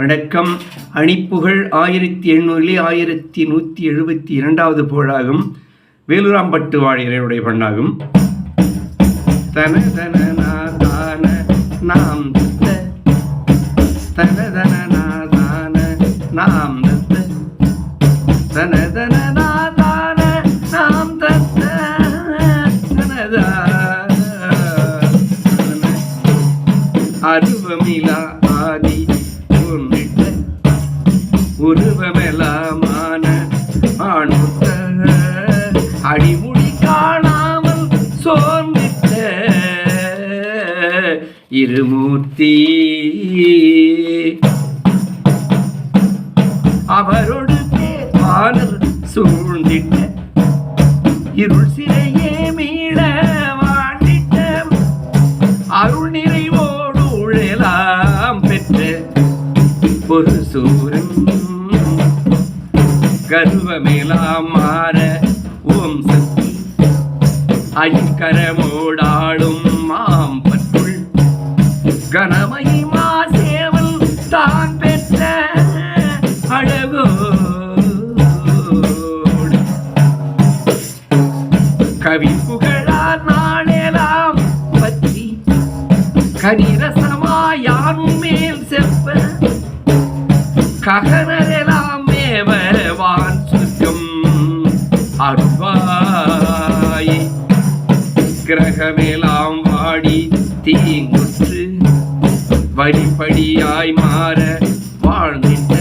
வணக்கம். அணிப்புகழ் ஆயிரத்தி எண்ணூறிலே ஆயிரத்தி நூற்றி எழுபத்தி இரண்டாவது புகழாகும். வேலுராம்பட்டு வாழியரையுடைய பண்ணாகும் தன தன நா தான நாம் தத்த. தன தன நா தான நாம் தத்த. தன தன நா தான நாம் தத்த. தனதா அருவமிலா ஆதி உருவமெல்லாமான ஆணுத்த அடிமுடி காணாமல் சோர்ந்திட்ட இருமூர்த்தி. அவரோடு ஆனர் சூழ்ந்திட்ட இருள் சிறையே மீள வாண்டிட்ட அருள் நிறைவோடு உழலாம் பெற்ற ஒரு சூரன். கர்வமேலாம் மாற ஓம் சக்தி ஐக்கரமோடாடும் மாம் பற்றுள் கனமயி மாசேவல் தான் பெற்ற அழகோ கவி புகழா நாளெல்லாம் பற்றி கனிரசமாயானும் மேல் செப்ப ககனரெல்லாம் கிரகமெல்லாம் வாடி தீங்குற்று வழிப்படியாய் மாற வாழ்ந்திட்ட.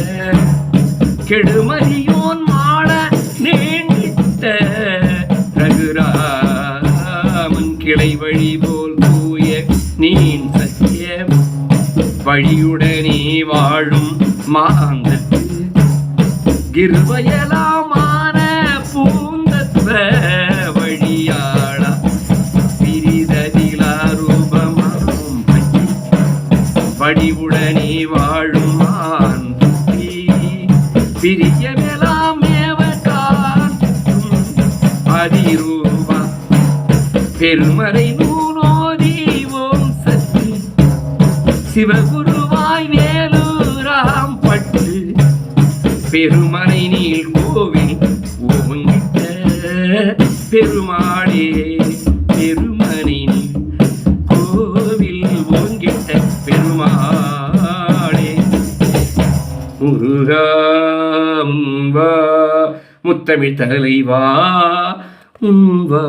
கெடுமதியோன் மாட நீண்டிட்ட ரகுராமன் கிளை வழி போல் தூய நீன் சத்திய வழியுடனே வாழும் மாந்தத்து கிருவயலாமான அதிரூபா பெருமறை நூலோதி ஓம் சக்தி சிவகுருவாய் வேலூராம் பட்டு பெருமறை நீள் கோவில் ஓங்கிட்ட பெருமாளே பெருமனை கோவில் ஓங்கிட்ட பெருமாளே. முருகா வா முத்தமிழ் தலைவா உம் வா